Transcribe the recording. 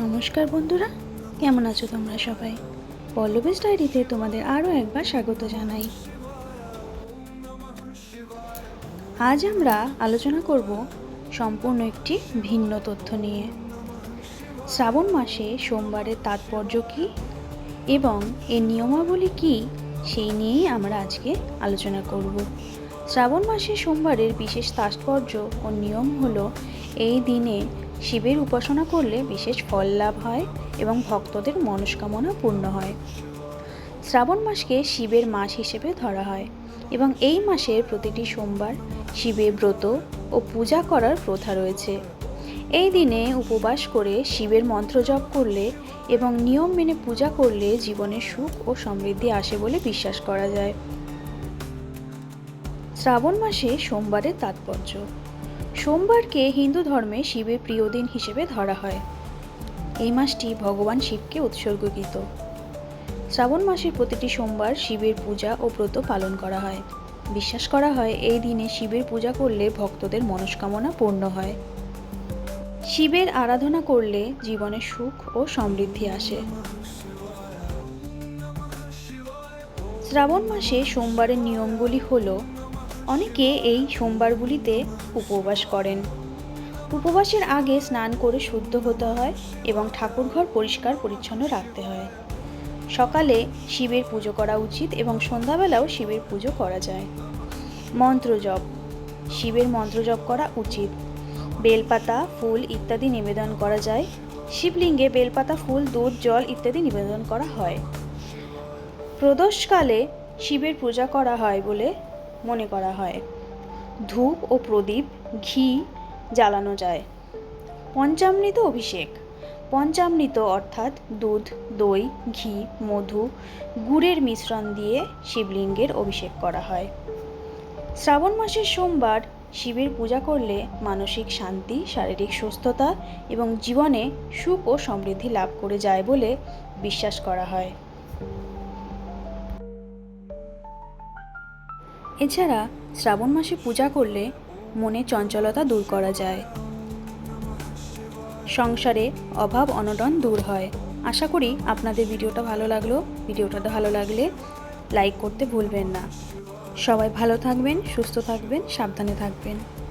নমস্কার বন্ধুরা, কেমন আছো তোমরা সবাই? পল্লবেশ ডায়েরিতে তোমাদের আরও একবার স্বাগত জানাই। আজ আমরা আলোচনা করব সম্পূর্ণ একটি ভিন্ন তথ্য নিয়ে। শ্রাবণ মাসে সোমবারের তাৎপর্য কী? এবং এর নিয়মাবলী কী? সেই নিয়েই আমরা আজকে আলোচনা করব। শ্রাবণ মাসে সোমবারের বিশেষ তাৎপর্য ও নিয়ম হলো এই দিনে শিবের উপাসনা করলে বিশেষ ফল লাভ হয় এবং ভক্তদের মনস্কামনা পূর্ণ হয়। শ্রাবণ মাসকে শিবের মাস হিসেবে ধরা হয় এবং এই মাসের প্রতিটি সোমবার শিবের ব্রত ও পূজা করার প্রথা রয়েছে। এই দিনে উপবাস করে শিবের মন্ত্র জপ করলে এবং নিয়ম মেনে পূজা করলে জীবনে সুখ ও সমৃদ্ধি আসে বলে বিশ্বাস করা যায়। শ্রাবণ মাসে সোমবারের তাৎপর্য। সোমবারকে হিন্দু ধর্মে শিবের প্রিয় দিন হিসেবে ধরা হয়। এই মাসটি ভগবান শিবকে উৎসর্গকৃত। শ্রাবণ মাসের প্রতিটি সোমবার শিবের পূজা ও ব্রত পালন করা হয়। বিশ্বাস করা হয়, এই দিনে শিবের পূজা করলে ভক্তদের মনস্কামনা পূর্ণ হয়। শিবের আরাধনা করলে জীবনে সুখ ও সমৃদ্ধি আসে। শ্রাবণ মাসে সোমবারের নিয়মগুলি হল, অনেকে এই সোমবারগুলিতে উপবাস করেন। উপবাসের আগে স্নান করে শুদ্ধ হতে হয় এবং ঠাকুরঘর পরিষ্কার পরিচ্ছন্ন রাখতে হয়। সকালে শিবের পুজো করা উচিত এবং সন্ধ্যাবেলাও শিবের পুজো করা যায়। মন্ত্র জপ শিবের মন্ত্র জপ করা উচিত। বেলপাতা, ফুল ইত্যাদি নিবেদন করা যায়। শিবলিঙ্গে বেলপাতা, ফুল, দুধ, জল ইত্যাদি নিবেদন করা হয়। প্রদোষকালে শিবের পূজা করা হয় বলে মনে করা হয়। ধূপ ও প্রদীপ, ঘি জ্বালানো যায়। পঞ্চামৃত অভিষেক। পঞ্চামৃত অর্থাৎ দুধ, দই, ঘি, মধু, গুড়ের মিশ্রণ দিয়ে শিবলিঙ্গের অভিষেক করা হয়। শ্রাবণ মাসের সোমবার শিবের পূজা করলে মানসিক শান্তি, শারীরিক সুস্থতা এবং জীবনে সুখ ও সমৃদ্ধি লাভ করে যায় বলে বিশ্বাস করা হয়। এছাড়া শ্রাবণ মাসে পূজা করলে মনে চঞ্চলতা দূর করা যায়। সংসারে অভাব অনটন দূর হয়। আশা করি আপনাদের ভিডিওটা ভালো লাগল। ভিডিওটা ভালো লাগলে লাইক করতে ভুলবেন না। সবাই ভালো থাকবেন সুস্থ থাকবেন সাবধানে থাকবেন।